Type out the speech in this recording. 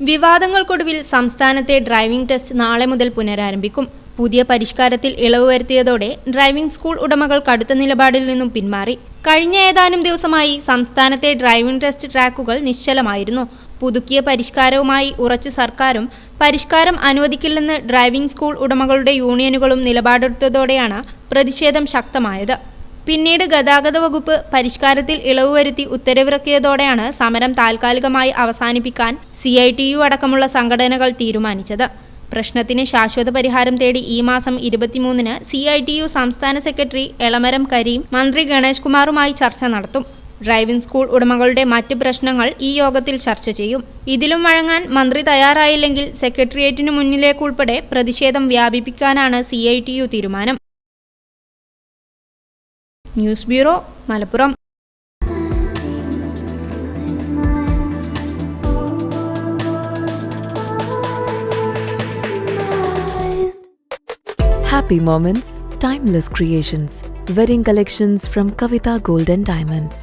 വിവാദങ്ങൾക്കൊടുവിൽ സംസ്ഥാനത്തെ driving test നാളെ മുതൽ പുനരാരംഭിക്കും. പുതിയ പരിഷ്കാരത്തിൽ ഇളവ് വരുത്തിയതോടെ ഡ്രൈവിംഗ് സ്കൂൾ ഉടമകൾ കടുത്ത നിലപാടിൽ നിന്നും പിന്മാറി. കഴിഞ്ഞ ഏതാനും ദിവസമായി സംസ്ഥാനത്തെ ഡ്രൈവിംഗ് ടെസ്റ്റ് ട്രാക്കുകൾ നിശ്ചലമായിരുന്നു. പുതുക്കിയ പരിഷ്കാരവുമായി ഉറച്ച സർക്കാരും പരിഷ്കാരം അനുവദിക്കില്ലെന്ന് ഡ്രൈവിംഗ് സ്കൂൾ ഉടമകളുടെ യൂണിയനുകളും നിലപാടെടുത്തതോടെയാണ് പ്രതിഷേധം ശക്തമായത്. പിന്നീട് ഗതാഗത വകുപ്പ് പരിഷ്കാരത്തിൽ ഇളവ് വരുത്തി ഉത്തരവിറക്കിയതോടെയാണ് സമരം താൽക്കാലികമായി അവസാനിപ്പിക്കാൻ സി ഐ ടി യു അടക്കമുള്ള സംഘടനകൾ തീരുമാനിച്ചത്. പ്രശ്നത്തിന് ശാശ്വത പരിഹാരം തേടി ഈ മാസം ഇരുപത്തിമൂന്നിന് സി ഐ ടി യു സംസ്ഥാന സെക്രട്ടറി എളമരം കരീം മന്ത്രി ഗണേഷ് കുമാറുമായി ചർച്ച നടത്തും. ഡ്രൈവിംഗ് സ്കൂൾ ഉടമകളുടെ മറ്റ് പ്രശ്നങ്ങൾ ഈ യോഗത്തിൽ ചർച്ച ചെയ്യും. ഇതിലും വഴങ്ങാൻ മന്ത്രി തയ്യാറായില്ലെങ്കിൽ സെക്രട്ടേറിയറ്റിനു മുന്നിലേക്കുൾപ്പെടെ പ്രതിഷേധം വ്യാപിപ്പിക്കാനാണ് സി തീരുമാനം. News bureau Malappuram Happy moments, timeless creations. Wedding collections from Kavita Gold and Diamonds.